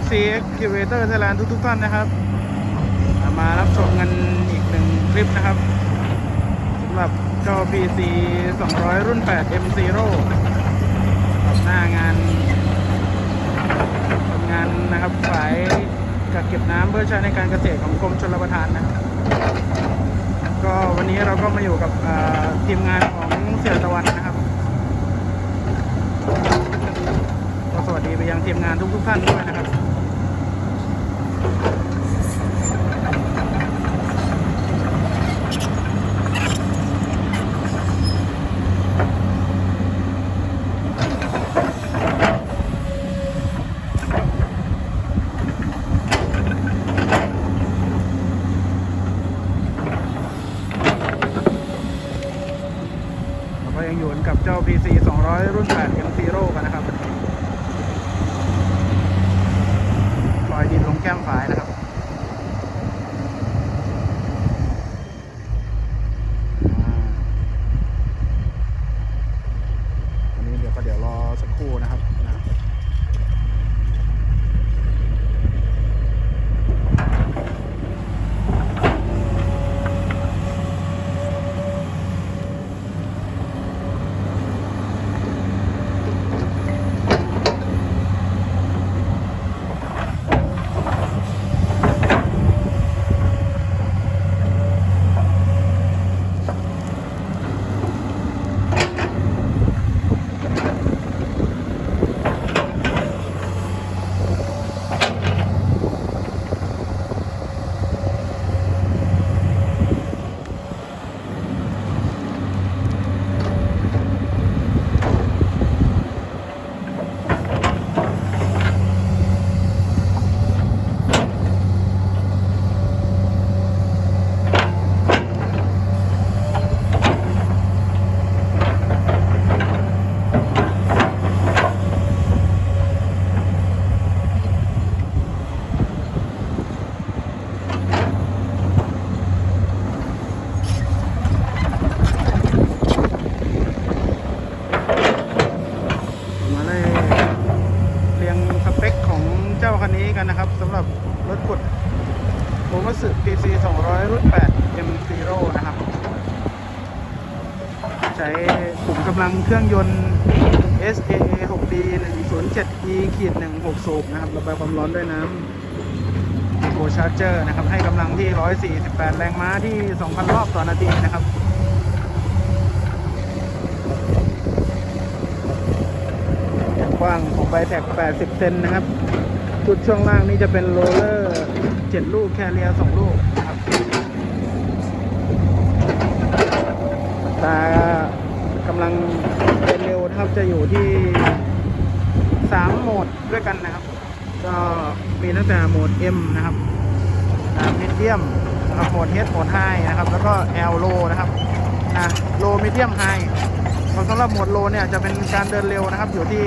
FC Excavator Thailand ทุกๆท่านนะครับ มารับชมกันอีกหนึ่งคลิปนะครับสำหรับเจ้า PC 200 รุ่น 8 M0 กับหน้างานทำงานนะครับสายกักเก็บน้ำเพื่อใช้ในการเกษตรของกรมชลประทานนะครับก็วันนี้เราก็มาอยู่กับทีมงานของเสี่ยตะวันนะครับ ก็สวัส ดีไปยังทีมงานทุกๆท่านด้วยนะครับก็ยังอยู่กันกับเจ้า PC 200 รุ่น8 M0 กันนะครับลอยดินลงแก้ม ฝายนะครับอันนี้เดี๋ยวก็เดี๋ยวรอสักครู่นะครับนะ มาเลยเรียงสเปคของเจ้าคันนี้กันนะครับสำหรับรถขุดโมมัสึ PC 200 รุ่น 8 M0 นะครับ ใช้ กำลังเครื่องยนต์ SAA 6D 107E ขีด16สูบนะครับระบายความร้อนด้วยน้ำโคชาร์เจอร์นะครับ ให้กำลังที่ 148 แรงม้าที่ 2,000 รอบต่อนาทีนะครับกว้างของใบแท็ก 80 เซนนะครับชุดช่วงล่างนี่จะเป็นโรลเลอร์ 7 ลูก แคเรีย 2 ลูกนะครับ ตากำลังเป็นเร็วนะครับ จะอยู่ ที่ 3 โหมดด้วยกันนะครับ ก็มีตั้งแต่โหมด M นะครับมีเดียมนะครับโหมด H โหมด High นะครับ แล้วก็ L Low นะครับนะโลมีเดียมไฮสำหรับโหมดโลเนี่ยจะเป็นการเดินเร็วนะครับ อยู่ที่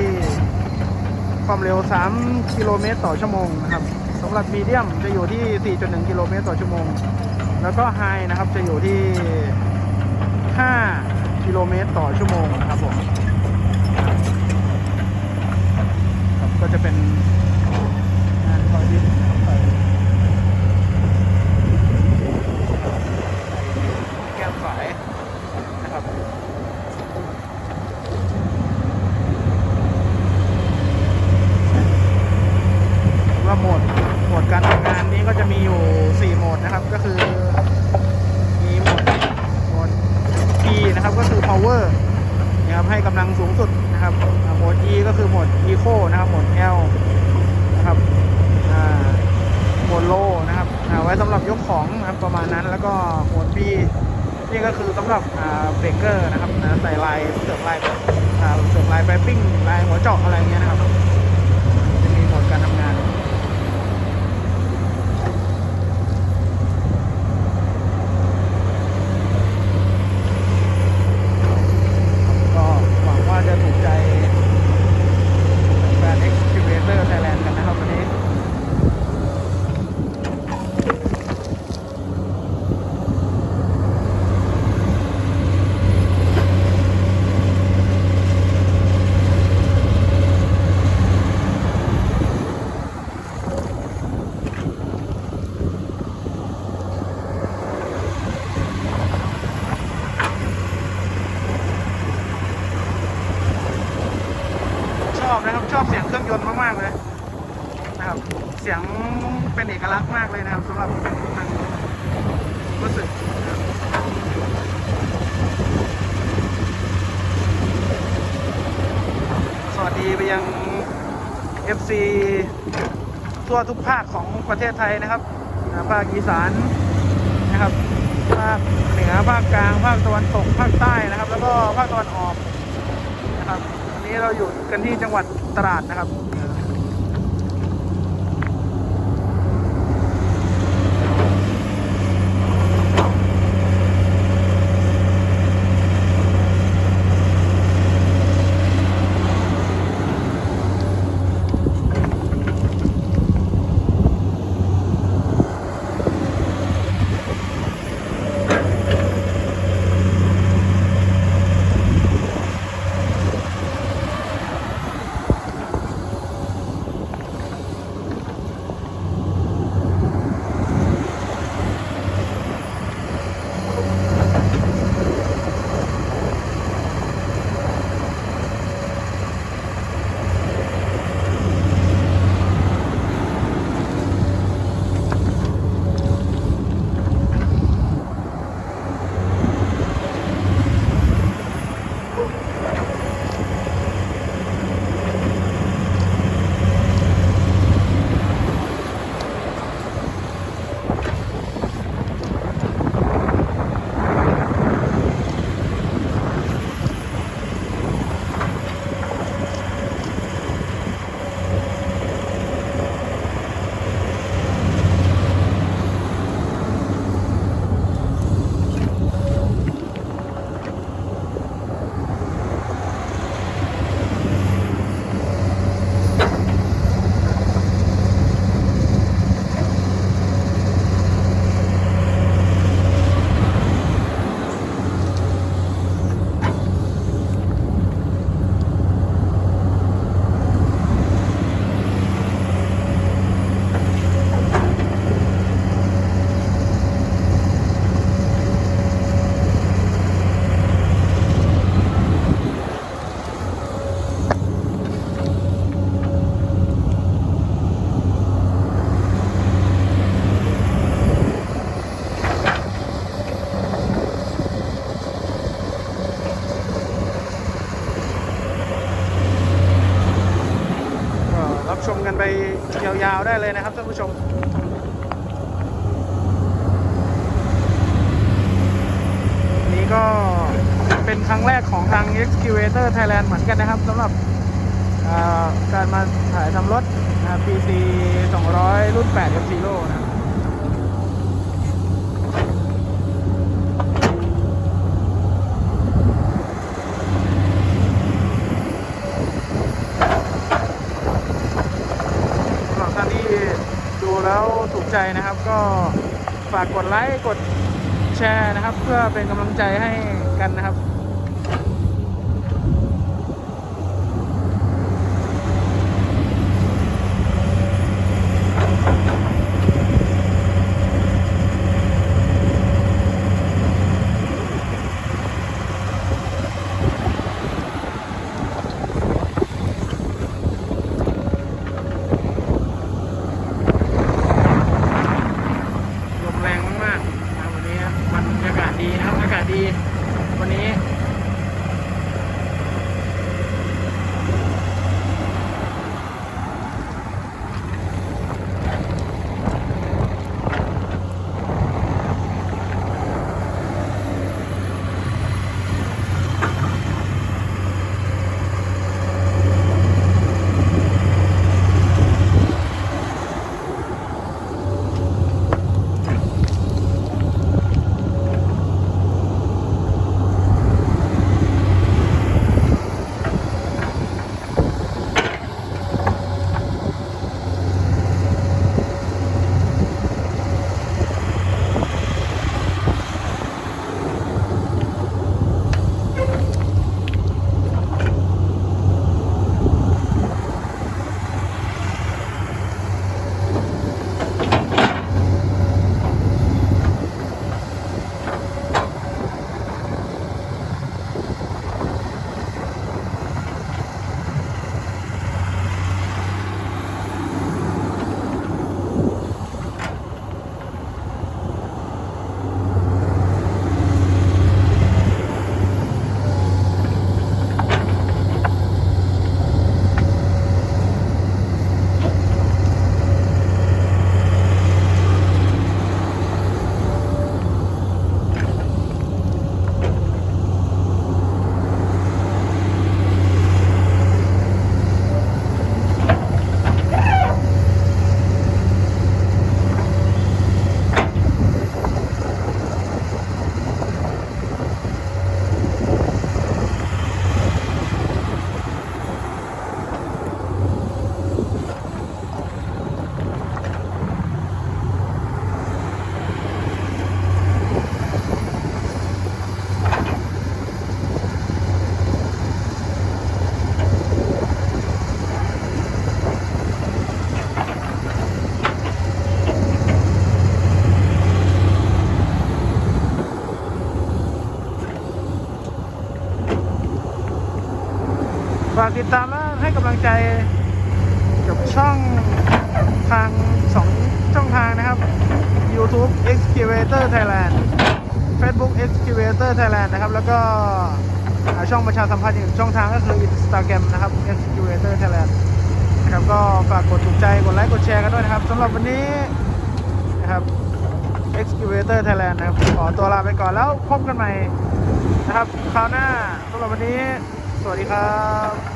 ความเร็ว 3 กิโลเมตรต่อชั่วโมงนะครับสำหรับมีเดียมจะอยู่ที่ 4.1 กิโลเมตรต่อชั่วโมง แล้วก็ไฮนะครับจะอยู่ที่ 5 กิโลเมตรต่อชั่วโมงนะครับผมครับ ก็จะเป็นงานคอยดินนะครับไปแก้มฝายนะครับ ว่าโหมดโหมดการทำงานนี้ก็จะมีอยู่ 4 โหมดนะครับ ก็คือ มีโหมดโหมด E นะครับก็คือ power นะครับให้กำลังสูงสุดนะครับอ่าโหมด E ก็คือโหมด eco นะครับโหมด L นะครับอ่าโหมด low นะครับอ่า ไว้สำหรับยกของนะครับประมาณนั้นแล้วก็โหมด B นี่ก็คือสำหรับเบรกเกอร์นะครับนะใส่ลายเสริมลายอ่าเสริมลายไปปิ้งลายหัวเจาะอะไรเงี้ยนะครับ ง FC ทั่วทุกภาคของประเทศไทยนะครับภาคอีสานนะครับภาคเหนือภาคกลาง ภาคตะวันตกภาคใต้นะครับ แล้วก็ภาคตะวันออกนะครับวันนี้เราอยู่กันที่จังหวัดตราดนะครับาวๆได้เลยนะครับท่านผู้ชมนี่ก็เป็นครั้งแรกของทาง Excavator Thailand เหมือนกันนะครับสำหรับการมาถ่ายทำรถ PC 200 รุ่น8 F Zero นะครับ สำหรับท่านที่ดูแล้วถูกใจนะครับ ก็ ฝากกดไลค์กดแชร์นะครับ เพื่อเป็นกำลังใจให้กันนะครับ ฝากติดตามและให้กำลังใจกับช่องทางสองช่องทางนะครับ YouTube Excavator Thailand Facebook Excavator Thailand นะครับ แล้วก็ช่องประชาสัมพันธ์อีกช่องทางก็คือ Instagram นะครับ Excavator Thailand นะครับก็ฝากกดถูกใจ กดไลค์ กดแชร์กันด้วยนะครับสำหรับวันนี้นะครับ Excavator Thailand นะครับ ขอตัวลาไปก่อนแล้วพบกันใหม่นะครับ คราวหน้าสำหรับวันนี้ สวัสดีครับ